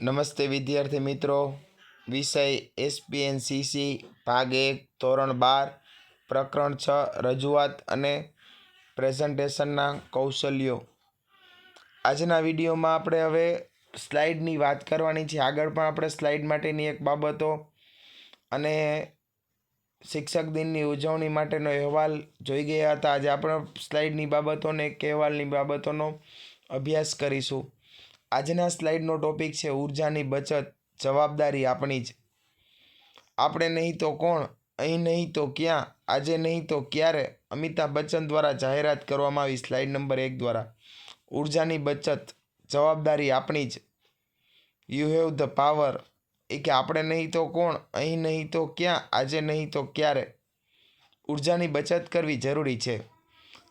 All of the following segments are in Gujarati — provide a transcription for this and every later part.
નમસ્તે વિદ્યાર્થી મિત્રો. વિષય એસપીએનસીસી, ભાગ એક, ધોરણ બાર, પ્રકરણ છ, રજૂઆત અને પ્રેઝન્ટેશનના કૌશલ્યો. આજના વિડીયોમાં આપણે હવે સ્લાઇડની વાત કરવાની છે. આગળ પણ આપણે સ્લાઇડ માટેની એક બાબતો અને શિક્ષક દિનની ઉજવણી માટેનો અહેવાલ જોઈ ગયા હતા. આજે આપણે સ્લાઇડની બાબતોને એક અહેવાલની બાબતોનો અભ્યાસ કરીશું. આજના સ્લાઇડનો ટોપિક છે ઉર્જાની બચત, જવાબદારી આપણી જ. આપણે નહીં તો કોણ, અહીં નહીં તો ક્યાં, આજે નહીં તો ક્યારે, અમિતાભ બચ્ચન દ્વારા જાહેરાત કરવામાં આવી સ્લાઇડ નંબર એક દ્વારા. ઉર્જાની બચત, જવાબદારી આપણી જ. યુ હેવ ધ પાવર એ કે આપણે નહીં તો કોણ, અહીં નહીં તો ક્યાં, આજે નહીં તો ક્યારે. ઉર્જાની બચત કરવી જરૂરી છે.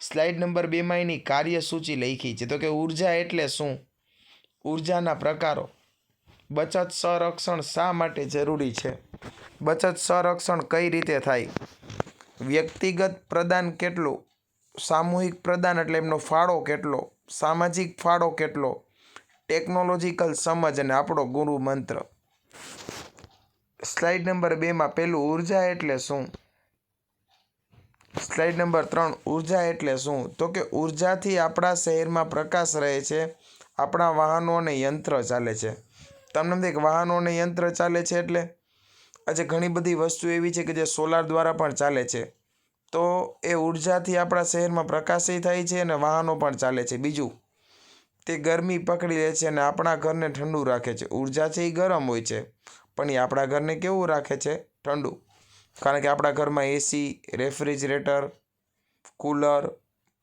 સ્લાઇડ નંબર બેમાં એની કાર્યસૂચિ લખી છે. તો કે ઊર્જા એટલે શું? ઉર્જાના પ્રકારો. બચત સંરક્ષણ શા માટે જરૂરી છે? બચત સંરક્ષણ કઈ રીતે થાય? વ્યક્તિગત પ્રદાન કેટલું? સામૂહિક પ્રદાન એટલે એમનો ફાળો કેટલો? સામાજિક ફાળો કેટલો? ટેકનોલોજીકલ સમજ અને આપણો ગુરુ મંત્ર. સ્લાઇડ નંબર બેમાં પેલું ઊર્જા એટલે શું? સ્લાઇડ નંબર ત્રણ, ઊર્જા એટલે શું? તો કે ઉર્જાથી આપણા શહેરમાં પ્રકાશ રહે છે. આપણા વાહનો અને યંત્ર ચાલે છે. તમને એમ થાય કે વાહનો અને યંત્ર ચાલે છે એટલે? આજે ઘણી બધી વસ્તુ એવી છે કે જે સોલાર દ્વારા પણ ચાલે છે. તો એ ઉર્જાથી આપણા શહેરમાં પ્રકાશિત થાય છે અને વાહનો પણ ચાલે છે. બીજું, તે ગરમી પકડી લે છે અને આપણા ઘરને ઠંડુ રાખે છે. ઊર્જા છે એ ગરમ હોય છે, પણ એ આપણા ઘરને કેવું રાખે છે? ઠંડુ. કારણ કે આપણા ઘરમાં એસી રેફ્રિજરેટર, કુલર,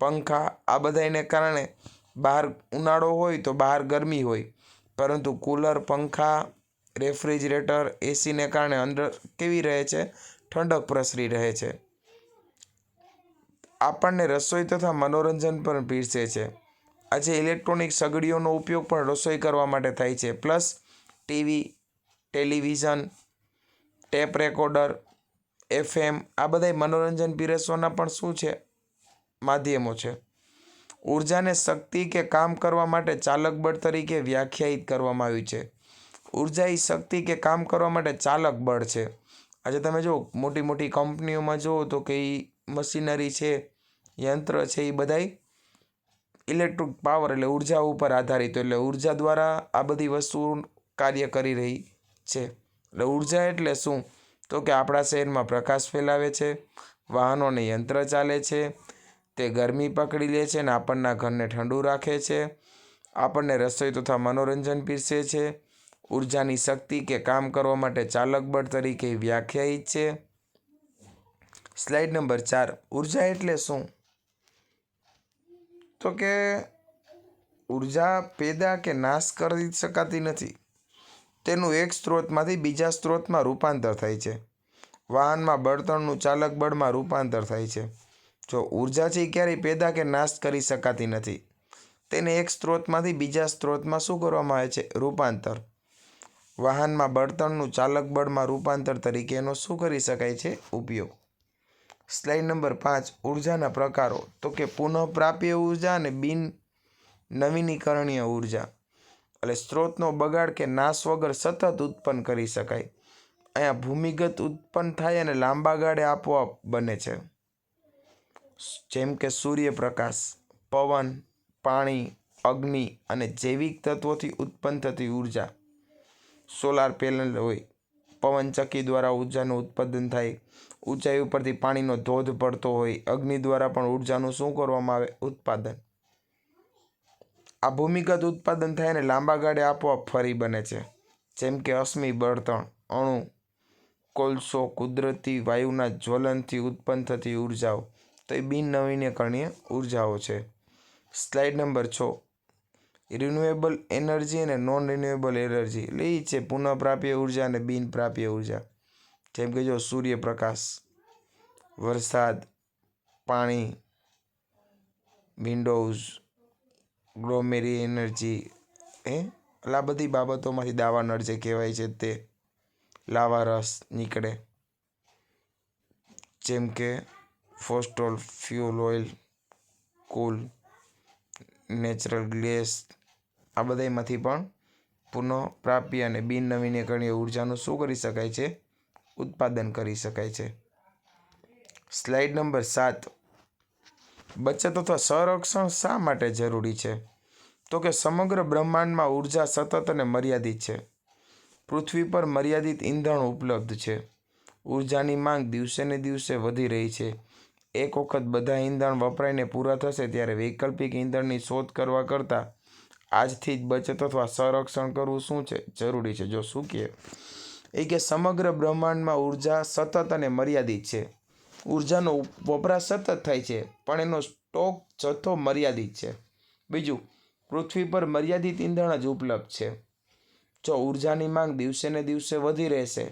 પંખા, આ બધાને કારણે બહાર ઉનાળો હોય તો બહાર ગરમી હોય. પરંતુ કુલર, પંખા, રેફ્રિજરેટર, એસીને કારણે અંદર કેવી રહે છે? ઠંડક પ્રસરી રહે છે. આપણને રસોઈ તથા મનોરંજન પણ પીરસે છે. આજે ઇલેક્ટ્રોનિક સગડીઓનો ઉપયોગ પણ રસોઈ કરવા માટે થાય છે. Plus TV, television, tape recorder, FM આ બધા મનોરંજન પીરસવાના પણ શું છે? માધ્યમો છે. ઉર્જાને શક્તિ કે કામ કરવા માટે ચાલક બળ તરીકે વ્યાખ્યાયિત કરવામાં આવ્યું છે. ઊર્જા એ શક્તિ કે કામ કરવા માટે ચાલક બળ છે. આજે તમે જો મોટી મોટી કંપનીઓમાં જુઓ તો કે એ મશીનરી છે, યંત્ર છે એ બધાય ઇલેક્ટ્રિક પાવર એટલે ઊર્જા ઉપર આધારિત એટલે ઊર્જા દ્વારા આ બધી વસ્તુઓ કાર્ય કરી રહી છે. એટલે ઊર્જા એટલે શું? તો કે આપણા શહેરમાં પ્રકાશ ફેલાવે છે વાહનોને યંત્ર ચાલે છે તે ગરમી પકડી લે છે અને આપણના ઘરને ઠંડુ રાખે છે. આપણને રસોઈ તથા મનોરંજન પીરસે છે. ઉર્જાની શક્તિ કે કામ કરવા માટે ચાલક બળ તરીકે વ્યાખ્યાયિત છે. સ્લાઇડ નંબર ચાર. ઊર્જા એટલે શું? તો કે ઊર્જા પેદા કે નાશ કરી શકાતી નથી. તેનું એક સ્ત્રોતમાંથી બીજા સ્ત્રોતમાં રૂપાંતર થાય છે. વાહનમાં બળતણનું ચાલક બળમાં રૂપાંતર થાય છે. જો ઊર્જા છે ક્યારેય પેદા કે નાશ કરી શકાતી નથી. તેને એક સ્ત્રોતમાંથી બીજા સ્ત્રોતમાં શું કરવામાં આવે છે? રૂપાંતર. વાહનમાં બળતણનું ચાલક બળમાં રૂપાંતર તરીકે એનો શું કરી શકાય છે? ઉપયોગ. સ્લાઇડ નંબર પાંચ, ઉર્જાના પ્રકારો. તો કે પુનઃપ્રાપ્ય ઊર્જા અને બિન નવીનીકરણીય ઊર્જા. એટલે સ્ત્રોતનો બગાડ કે નાશ વગર સતત ઉત્પન્ન કરી શકાય. અહીંયા ભૂમિગત ઉત્પન્ન થાય અને લાંબા ગાળે આપોઆપ બને છે. જેમ કે સૂર્યપ્રકાશ, પવન, પાણી, અગ્નિ અને જૈવિક તત્વોથી ઉત્પન્ન થતી ઊર્જા. સોલાર પેનલ હોય પવનચક્કી દ્વારા ઉર્જાનું ઉત્પાદન થાય, ઊંચાઈ ઉપરથી પાણીનો ધોધ પડતો હોય, અગ્નિ દ્વારા પણ ઉર્જાનું શું કરવામાં આવે? ઉત્પાદન. આ ભૂમિગત ઉત્પાદન થાય અને લાંબા ગાળે આપોઆપ ફરી બને છે. જેમ કે અશ્મિ, બળતણ, અણુ, કોલસો, કુદરતી વાયુના જ્વલનથી ઉત્પન્ન થતી ઉર્જાઓ. તો એ બિન નવીનીકરણીય ઉર્જાઓ છે. સ્લાઇડ નંબર છ. રિન્યુએબલ એનર્જી અને નોન રિન્યુએબલ એનર્જી. એટલે એ છે પુનઃપ્રાપ્ય ઊર્જા અને બિન પ્રાપ્ય ઊર્જા. જેમ કે જો સૂર્યપ્રકાશ, વરસાદ, પાણી, વિન્ડોઝ, ગ્લોમેરી એનર્જી એ આ બધી બાબતોમાંથી દાવા નળ જે કહેવાય છે તે લાવા રસ નીકળે. જેમ કે fossil fuel oil, coal, natural gas, આ બધામાંથી પણ પુનઃપ્રાપ્ય અને બિન નવીનીકરણીય ઉર્જાનું શું કરી શકાય છે? ઉત્પાદન કરી શકાય છે. સ્લાઇડ નંબર સાત. બચત અથવા સંરક્ષણ શા માટે જરૂરી છે? તો કે સમગ્ર બ્રહ્માંડમાં ઊર્જા સતત અને મર્યાદિત છે. પૃથ્વી પર મર્યાદિત ઈંધણ ઉપલબ્ધ છે. ઉર્જાની માંગ દિવસે ને દિવસે વધી રહી છે. એક વખત બધા ઈંધણ વપરાઈને પૂરા થશે ત્યારે વૈકલ્પિક ઈંધણની શોધ કરવા કરતાં આજથી જ બચત અથવા સંરક્ષણ કરવું શું છે? જરૂરી છે. જો શું કહે એ કે સમગ્ર બ્રહ્માંડમાં ઊર્જા સતત અને મર્યાદિત છે. ઉર્જાનો વપરાશ સતત થાય છે, પણ એનો સ્ટોક જથ્થો મર્યાદિત છે. બીજું, પૃથ્વી પર મર્યાદિત ઈંધણ જ ઉપલબ્ધ છે. જો ઉર્જાની માંગ દિવસે ને દિવસે વધી રહેશે,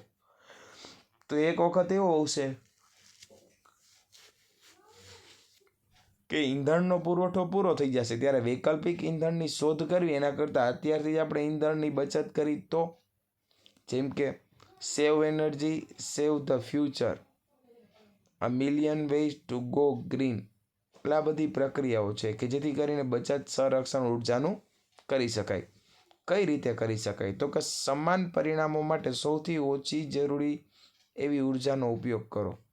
તો એક વખત એવો આવશે કે ઈંધણનો પુરવઠો પૂરો થઈ જશે. ત્યારે વૈકલ્પિક ઈંધણની શોધ કરવી, એના કરતાં અત્યારથી જ આપણે ઈંધણની બચત કરી તો જેમ કે save energy, save the future, a million ways to go green આ બધી પ્રક્રિયાઓ છે કે જેથી કરીને બચત, સંરક્ષણ, ઉર્જાનું કરી શકાય. કઈ રીતે કરી શકાય? તો કે સમાન પરિણામો માટે સૌથી ઓછી જરૂરી એવી ઉર્જાનો ઉપયોગ કરો.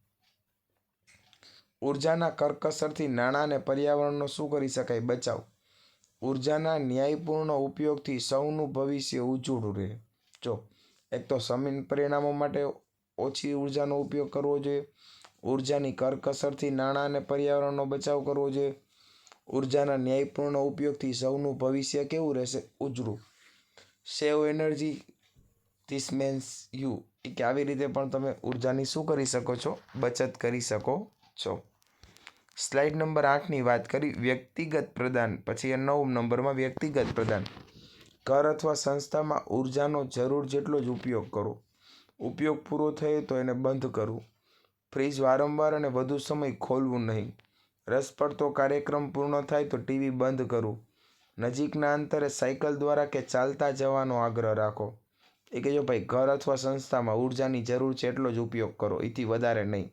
ઉર્જાના કરકસરથી નાણાં અને પર્યાવરણનો શું કરી શકાય? બચાવ. ઉર્જાના ન્યાયપૂર્ણ ઉપયોગથી સૌનું ભવિષ્ય ઉજળું રહે. જો, એક તો સમીન પરિણામો માટે ઓછી ઉર્જાનો ઉપયોગ કરવો જોઈએ. ઉર્જાની કરકસરથી નાણાં અને પર્યાવરણનો બચાવ કરવો જોઈએ. ઉર્જાના ન્યાયપૂર્ણ ઉપયોગથી સૌનું ભવિષ્ય કેવું રહેશે? ઉજળું save energy, this means you. કે આવી રીતે પણ તમે ઉર્જાની શું કરી શકો છો? બચત કરી શકો છો. સ્લાઇડ નંબર આઠની વાત કરી, વ્યક્તિગત પ્રદાન. પછી નવ નંબરમાં વ્યક્તિગત પ્રદાન. ઘર અથવા સંસ્થામાં ઉર્જાનો જરૂર જેટલો જ ઉપયોગ કરો. ઉપયોગ પૂરો થયો તો એને બંધ કરવું ફ્રીજ વારંવાર અને વધુ સમય ખોલવું નહીં. રસ પડતો કાર્યક્રમ પૂર્ણ થાય તો ટીવી બંધ કરવું નજીકના અંતરે સાયકલ દ્વારા કે ચાલતા જવાનો આગ્રહ રાખો. એ કે જો ભાઈ, ઘર અથવા સંસ્થામાં ઉર્જાની જરૂર છે એટલો જ ઉપયોગ કરો. એથી વધારે નહીં.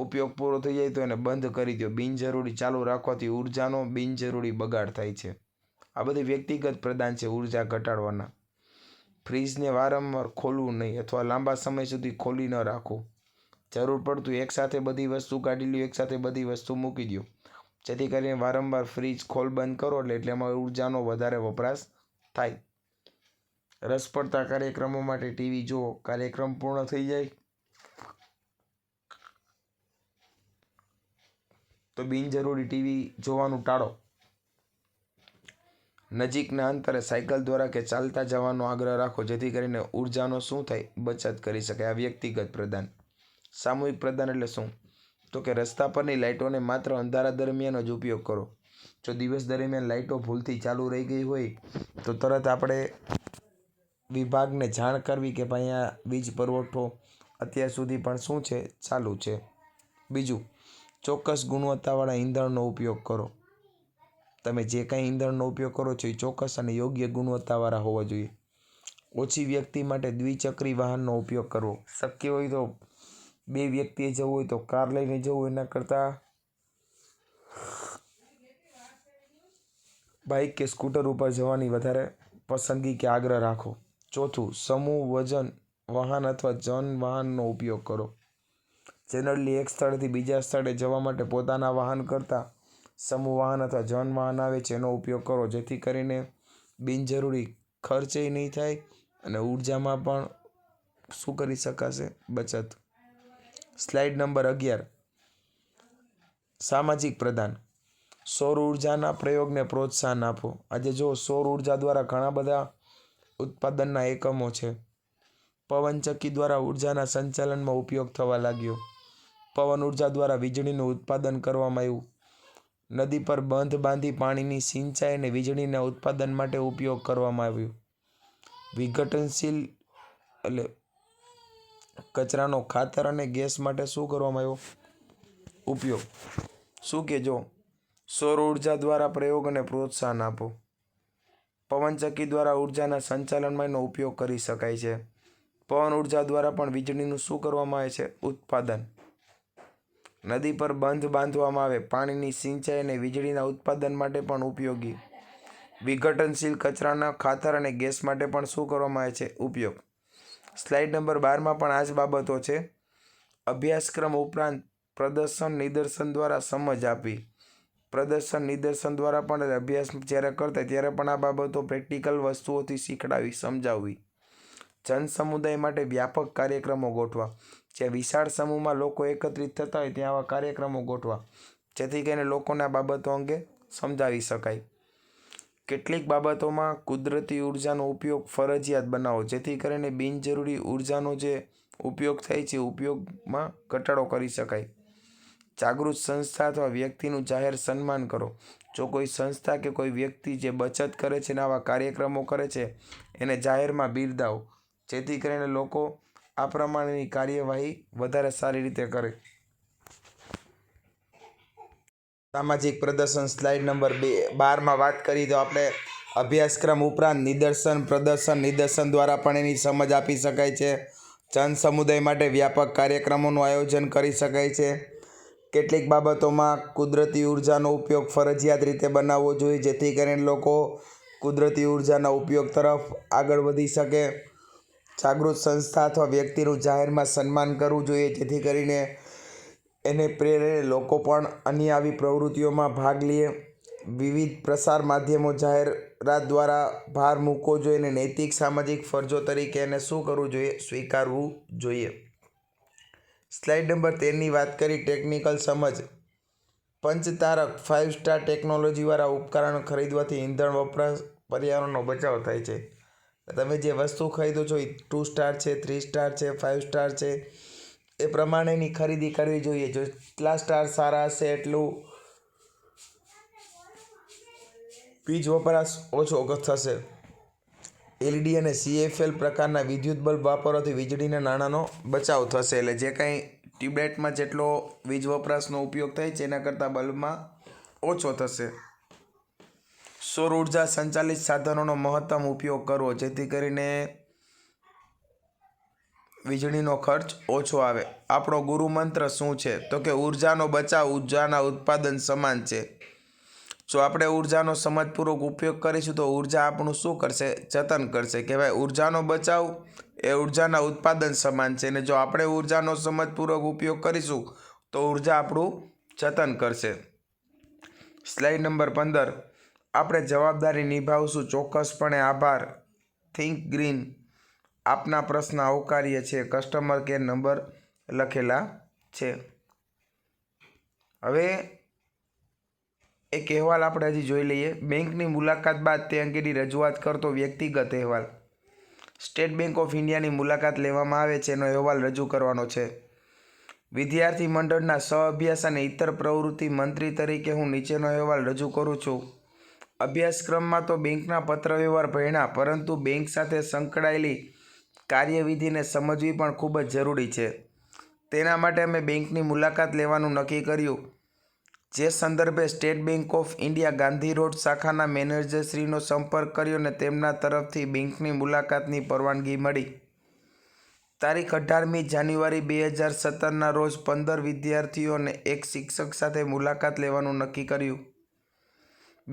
ઉપયોગ પૂરો થઈ જાય તો એને બંધ કરી દો બિનજરૂરી ચાલુ રાખવાથી ઉર્જાનો બિનજરૂરી બગાડ થાય છે. આ બધી વ્યક્તિગત પ્રદાન છે ઊર્જા ઘટાડવાના. ફ્રીજને વારંવાર ખોલવું નહીં અથવા લાંબા સમય સુધી ખોલી ન રાખવું જરૂર પડતું એકસાથે બધી વસ્તુ કાઢી લ્યો એકસાથે બધી વસ્તુ મૂકી દો જેથી કરીને વારંવાર ફ્રીજ ખોલ બંધ કરો એટલે એટલે એમાં ઉર્જાનો વધારે વપરાશ થાય. રસ પડતા કાર્યક્રમો માટે ટીવી જુઓ. કાર્યક્રમ પૂર્ણ થઈ જાય તો બિનજરૂરી ટીવી જોવાનું ટાળો. નજીકના અંતરે સાયકલ દ્વારા કે ચાલતા જવાનો આગ્રહ રાખો, જેથી કરીને ઉર્જાનો શું થાય બચત કરી શકાય આ વ્યક્તિગત પ્રદાન. સામૂહિક પ્રદાન એટલે શું? તો કે રસ્તા પરની લાઇટોને માત્ર અંધારા દરમિયાન જ ઉપયોગ કરો. જો દિવસ દરમિયાન લાઇટો ભૂલથી ચાલુ રહી ગઈ હોય, તો તરત આપણે વિભાગને જાણ કરવી કે ભાઈ આ વીજ પુરવઠો અત્યાર સુધી પણ શું છે? ચાલુ છે. બીજું ચોક્કસ ગુણવત્તાવાળા ઈંધણનો ઉપયોગ કરો. તમે જે કાંઈ ઈંધણનો ઉપયોગ કરો છો એ ચોક્કસ અને યોગ્ય ગુણવત્તાવાળા હોવા જોઈએ. ઓછી વ્યક્તિ માટે દ્વિચક્રી વાહનનો ઉપયોગ કરવો. શક્ય હોય તો બે વ્યક્તિએ જવું હોય તો કાર લઈને જવું, એના કરતાં બાઇક કે સ્કૂટર ઉપર જવાની વધારે પસંદગી કે આગ્રહ રાખો. ચોથું, સમૂહ વજન વાહન અથવા જન વાહનનો ઉપયોગ કરો. જનરલી એક સ્થળેથી બીજા સ્થળે જવા માટે પોતાના વાહન કરતાં સમૂહ વાહન અથવા જન વાહન આવે છે, એનો ઉપયોગ કરો. જેથી કરીને બિનજરૂરી ખર્ચે નહીં થાય અને ઉર્જામાં પણ શું કરી શકાશે? બચત. સ્લાઇડ નંબર અગિયાર. સામાજિક પ્રદાન. સૌર ઉર્જાના પ્રયોગને પ્રોત્સાહન આપો. આજે જો સૌર ઊર્જા દ્વારા ઘણા બધા ઉત્પાદનના એકમો છે, પવનચક્કી દ્વારા ઉર્જાના સંચાલનમાં ઉપયોગ થવા લાગ્યો. પવન ઊર્જા દ્વારા વીજળીનું ઉત્પાદન કરવામાં આવ્યું. નદી પર બંધ બાંધી પાણીની સિંચાઈ અને વીજળીના ઉત્પાદન માટે ઉપયોગ કરવામાં આવ્યો. વિઘટનશીલ એટલે કચરાનો ખાતર અને ગેસ માટે શું કરવામાં આવ્યો? ઉપયોગ. શું કે જો સૌર ઊર્જા દ્વારા પ્રયોગ અને પ્રોત્સાહન આપો. પવનચક્કી દ્વારા ઉર્જાના સંચાલનમાં એનો ઉપયોગ કરી શકાય છે. પવન ઊર્જા દ્વારા પણ વીજળીનું શું કરવામાં આવે છે? ઉત્પાદન. નદી પર બંધ બાંધવામાં આવે. પાણીની સિંચાઈ અને વીજળીના ઉત્પાદન માટે પણ ઉપયોગી. વિઘટનશીલ કચરાના ખાતર અને ગેસ માટે પણ શું કરવામાં આવે છે? ઉપયોગ. સ્લાઇડ નંબર બારમાં પણ આ જ બાબતો છે. અભ્યાસક્રમ ઉપરાંત પ્રદર્શન નિદર્શન દ્વારા સમજ આપવી. પ્રદર્શન નિદર્શન દ્વારા પણ અભ્યાસ જ્યારે કરતા ત્યારે પણ આ બાબતો પ્રેક્ટિકલ વસ્તુઓથી શીખડાવી, સમજાવવી. જન સમુદાય માટે વ્યાપક કાર્યક્રમો ગોઠવા જ્યાં વિશાળ સમૂહમાં લોકો એકત્રિત થતા હોય, ત્યાં આવા કાર્યક્રમો ગોઠવા. જેથી કરીને લોકોને આ બાબતો અંગે સમજાવી શકાય. કેટલીક બાબતોમાં કુદરતી ઉર્જાનો ઉપયોગ ફરજિયાત બનાવો, જેથી કરીને બિનજરૂરી ઉર્જાનો જે ઉપયોગ થાય છે ઉપયોગમાં ઘટાડો કરી શકાય. જાગૃત સંસ્થા અથવા વ્યક્તિનું જાહેર સન્માન કરો. જો કોઈ સંસ્થા કે કોઈ વ્યક્તિ જે બચત કરે છે ને આવા કાર્યક્રમો કરે છે, એને જાહેરમાં બિરદાવો. જેથી કરીને લોકો આ પ્રમાણેની કાર્યવાહી વધારે સારી રીતે કરે. સામાજિક પ્રદર્શન સ્લાઇડ નંબર બે, બારમાં વાત કરી તો આપણે અભ્યાસક્રમ ઉપરાંત નિદર્શન, પ્રદર્શન, નિદર્શન દ્વારા પણ એની સમજ આપી શકાય છે. જન સમુદાય માટે વ્યાપક કાર્યક્રમોનું આયોજન કરી શકાય છે. કેટલીક બાબતોમાં કુદરતી ઉર્જાનો ઉપયોગ ફરજિયાત રીતે બનાવવો જોઈએ, જેથી કરીને લોકો કુદરતી ઉર્જાના ઉપયોગ તરફ આગળ વધી શકે. જાગૃત સંસ્થા અથવા વ્યક્તિનું જાહેરમાં સન્માન કરવું જોઈએ, જેથી કરીને એને પ્રેરે લોકો પણ અન્ય આવી પ્રવૃત્તિઓમાં ભાગ લે. વિવિધ પ્રસાર માધ્યમો જાહેરાત દ્વારા ભાર મૂકવો જોઈએ અને નૈતિક, સામાજિક ફરજો તરીકે એને શું કરવું જોઈએ, સ્વીકારવું જોઈએ. સ્લાઇડ નંબર તેરની વાત કરી, ટેકનિકલ સમજ. પંચતારક ફાઇવ સ્ટાર ટેકનોલોજીવાળા ઉપકરણો ખરીદવાથી ઈંધણ વપરાશ, પર્યાવરણનો બચાવ થાય છે. તમે જે વસ્તુ ખરીદો છો એ ટુ સ્ટાર છે થ્રી સ્ટાર છે ફાઇવ સ્ટાર છે, એ પ્રમાણેની ખરીદી કરવી જોઈએ. જો એટલા સ્ટાર સારા હશે એટલું વીજ વપરાશ ઓછો થશે. એલઈડી અને સીએફએલ પ્રકારના વિદ્યુત બલ્બ વાપરવાથી વીજળીના નાણાંનો બચાવ થશે. એટલે જે કાંઈ ટ્યુબલાઇટમાં જેટલો વીજ વપરાશનો ઉપયોગ થાય છે, એના કરતાં બલ્બમાં ઓછો થશે. સૌર ઊર્જા સંચાલિત સાધનોનો મહત્તમ ઉપયોગ કરવો, જેથી કરીને વીજળીનો ખર્ચ ઓછો આવે. આપણો ગુરુ મંત્ર શું છે? તો કે ઉર્જાનો બચાવ ઉર્જાના ઉત્પાદન સમાન છે. જો આપણે ઉર્જાનો સમજપૂર્વક ઉપયોગ કરીશું, તો ઊર્જા આપણું શું કરશે? જતન કરશે. કહેવાય, ઉર્જાનો બચાવ એ ઉર્જાના ઉત્પાદન સમાન છે. અને જો આપણે ઉર્જાનો સમજપૂર્વક ઉપયોગ કરીશું, તો ઊર્જા આપણું જતન કરશે. સ્લાઇડ નંબર પંદર. આપણે જવાબદારી નિભાવશું. ચોક્કસપણે આભાર. થિંક ગ્રીન આપના પ્રશ્ન આવકાર્ય છે. કસ્ટમર કેર નંબર લખેલા છે. હવે એક અહેવાલ આપણે હજી જોઈ લઈએ. બેંકની મુલાકાત બાદ તે અંગેની રજૂઆત કરતો વ્યક્તિગત અહેવાલ. સ્ટેટ બેંક ઓફ ઇન્ડિયાની મુલાકાત લેવામાં આવે છે. એનો અહેવાલ રજૂ કરવાનો છે. વિદ્યાર્થી મંડળના સહ અભ્યાસ અને ઇતર પ્રવૃત્તિ મંત્રી તરીકે હું નીચેનો અહેવાલ રજૂ કરું છું. અભ્યાસક્રમમાં તો બેંકના પત્રવ્યવહાર ભણ્યા પરંતુ બેંક સાથે સંકળાયેલી કાર્યવિધિને સમજવી પણ ખૂબ જ જરૂરી છે. તેના માટે અમે બેંકની મુલાકાત લેવાનું નક્કી કર્યું. જે સંદર્ભે State Bank of India Gandhi road શાખાના મેનેજરશ્રીનો સંપર્ક કર્યો અને તેમના તરફથી બેંકની મુલાકાતની પરવાનગી મળી. તારીખ અઢારમી જાન્યુઆરી બે હજાર સત્તરના રોજ પંદર વિદ્યાર્થીઓને એક શિક્ષક સાથે મુલાકાત લેવાનું નક્કી કર્યું.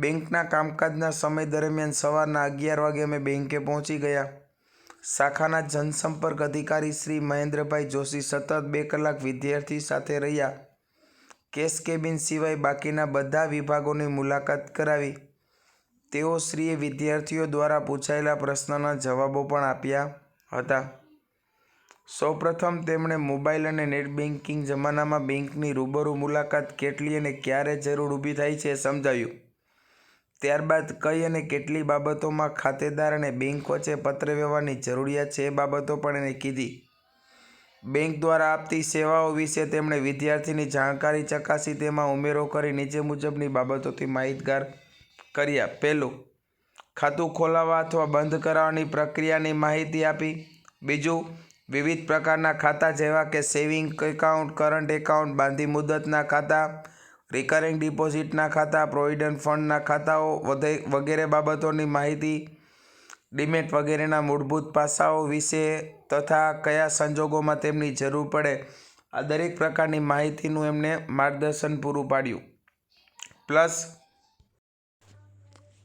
બેંકના કામકાજના સમય દરમિયાન સવારના અગિયાર વાગે અમે બેંકે પહોંચી ગયા. શાખાના જનસંપર્ક અધિકારી શ્રી મહેન્દ્રભાઈ જોશી સતત બે કલાક વિદ્યાર્થી સાથે રહ્યા. કેશ કેબિન સિવાય બાકીના બધા વિભાગોની મુલાકાત કરાવી. તેઓ શ્રીએ વિદ્યાર્થીઓ દ્વારા પૂછાયેલા પ્રશ્નના જવાબો પણ આપ્યા હતા. સૌપ્રથમ તેમણે મોબાઈલ અને નેટ બેન્કિંગ જમાનામાં બેંકની રૂબરૂ મુલાકાત કેટલી અને ક્યારે જરૂર ઊભી થાય છે એ સમજાવ્યું. ત્યારબાદ કઈ અને કેટલી બાબતોમાં ખાતેદાર અને બેંક વચ્ચે પત્રવ્યવહારની જરૂરિયાત છે એ બાબતો પણ એને કીધી. બેંક દ્વારા આપતી સેવાઓ વિશે તેમણે વિદ્યાર્થીની જાણકારી ચકાસી તેમાં ઉમેરો કરી નીચે મુજબની બાબતોથી માહિતગાર કર્યા. પહેલું, ખાતું ખોલાવવા અથવા બંધ કરાવવાની પ્રક્રિયાની માહિતી આપી. બીજું, વિવિધ પ્રકારના ખાતા જેવા કે સેવિંગ એકાઉન્ટ, કરંટ એકાઉન્ટ, બાંધી મુદતના ખાતા રિકરિંગ ડિપોઝિટના ખાતા પ્રોવિડન્ટ ફંડના ખાતાઓ વગેરે બાબતોની માહિતી, ડિમેટ વગેરેના મૂળભૂત પાસાઓ વિશે તથા કયા સંજોગોમાં તેમની જરૂર પડે, આ દરેક પ્રકારની માહિતીનું એમને માર્ગદર્શન પૂરું પાડ્યું. પ્લસ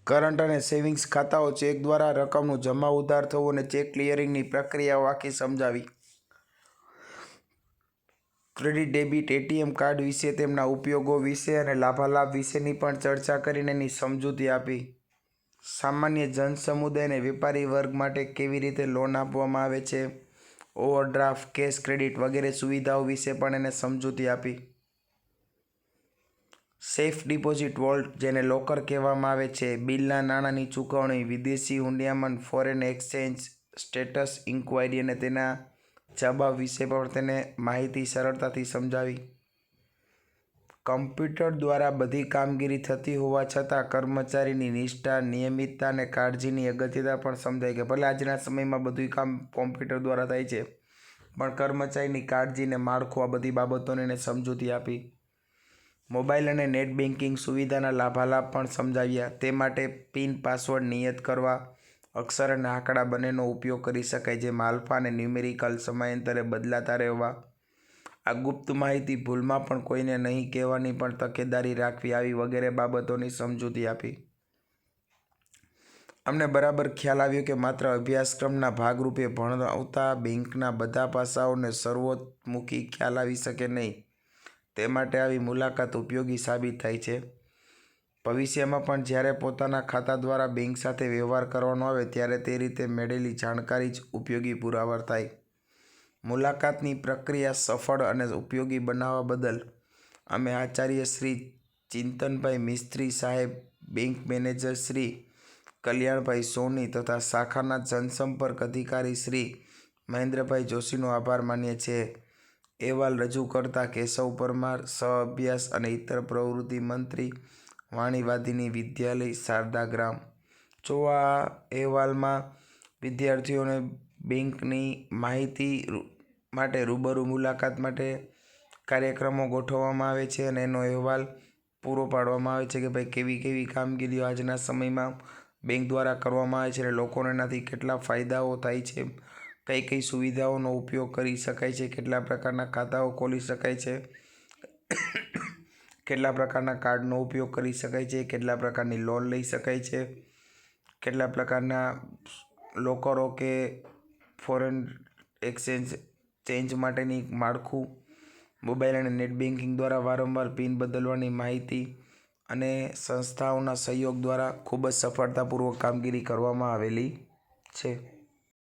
કરંટ અને સેવિંગ્સ ખાતાઓ ચેક દ્વારા રકમનું જમા ઉધાર થવું અને ચેક ક્લિયરિંગની પ્રક્રિયાઓ આખી સમજાવી. ક્રેડિટ, ડેબિટ, એટીએમ કાર્ડ વિશે, તેમના ઉપયોગો વિશે અને લાભાલાભ વિશેની પણ ચર્ચા કરીને એની સમજૂતી આપી. સામાન્ય જનસમુદાય અને વેપારી વર્ગ માટે કેવી રીતે લોન આપવામાં આવે છે? ઓવરડ્રાફ્ટ, કેશ ક્રેડિટ વગેરે સુવિધાઓ વિશે પણ એને સમજૂતી આપી. સેફ ડિપોઝિટ વોલ્ટ, જેને લોકર કહેવામાં આવે છે, બિલના નાણાંની ચૂકવણી, વિદેશી હુંડિયામણ ફોરેન એક્સચેન્જ, સ્ટેટસ ઇન્ક્વાયરી અને તેના જવાબ વિશે પણ તેને માહિતી સરળતાથી સમજાવી. કમ્પ્યુટર દ્વારા બધી કામગીરી થતી હોવા છતાં કર્મચારીની નિષ્ઠા, નિયમિતતા અને કાળજીની અગત્યતા પણ સમજાય કે ભલે આજના સમયમાં બધું કામ કોમ્પ્યુટર દ્વારા થાય છે, પણ કર્મચારીની કાળજીને માળખું આ બધી બાબતોને એને સમજૂતી આપી. મોબાઈલ અને નેટ બેન્કિંગ સુવિધાના લાભાલાભ પણ સમજાવ્યા. તે માટે પિન, પાસવર્ડ નિયત કરવા અક્ષર અને આંકડા બંનેનો ઉપયોગ કરી શકાય જે આલ્ફા અને ન્યુમેરિકલ સમયાંતરે બદલાતા રહેવા. આ ગુપ્ત માહિતી ભૂલમાં પણ કોઈને નહીં કહેવાની પણ તકેદારી રાખવી આવી વગેરે બાબતોની સમજૂતી આપી. અમને બરાબર ખ્યાલ આવ્યો કે માત્ર અભ્યાસક્રમના ભાગરૂપે ભણાવતા બેંકના બધા પાસાઓને સર્વોત્મુખી ખ્યાલ આવી શકે નહીં. તે માટે આવી મુલાકાત ઉપયોગી સાબિત થાય છે. ભવિષ્યમાં પણ જ્યારે પોતાના ખાતા દ્વારા બેંક સાથે વ્યવહાર કરવાનો આવે ત્યારે તે રીતે મેળવેલી જાણકારી જ ઉપયોગી પુરાવા થાય. મુલાકાતની પ્રક્રિયા સફળ અને ઉપયોગી બનાવવા બદલ અમે આચાર્ય શ્રી ચિંતનભાઈ મિસ્ત્રી સાહેબ, બેંક મેનેજર શ્રી કલ્યાણભાઈ સોની તથા શાખાના જનસંપર્ક અધિકારી શ્રી મહેન્દ્રભાઈ જોશીનો આભાર માનીએ છીએ. અહેવાલ રજૂ કરતા કેશવ પરમાર, સહ અભ્યાસ અને ઇતર પ્રવૃત્તિ મંત્રી વાણીવાદીની વિદ્યાલય શારદા ગ્રામ. જો આ અહેવાલમાં વિદ્યાર્થીઓને બેંકની માહિતી માટે રૂબરૂ મુલાકાત માટે કાર્યક્રમો ગોઠવવામાં આવે છે અને એનો અહેવાલ પૂરો પાડવામાં આવે છે કે ભાઈ કેવી કેવી કામગીરીઓ આજના સમયમાં બેંક દ્વારા કરવામાં આવે છે અને લોકોને એનાથી કેટલા ફાયદાઓ થાય છે, કઈ કઈ સુવિધાઓનો ઉપયોગ કરી શકાય છે, કેટલા પ્રકારના ખાતાઓ ખોલી શકાય છે. કેટલા પ્રકારના કાર્ડનો ઉપયોગ કરી શકાય છે, કેટલા પ્રકારની લોન લઈ શકાય છે, કેટલા પ્રકારના લોકરો કે ફોરેન એક્સચેન્જ, ચેન્જ માટેની માળખું, મોબાઈલ અને નેટ બેન્કિંગ દ્વારા વારંવાર પિન બદલવાની માહિતી અને સંસ્થાઓના સહયોગ દ્વારા ખૂબ જ સફળતાપૂર્વક કામગીરી કરવામાં આવેલી છે.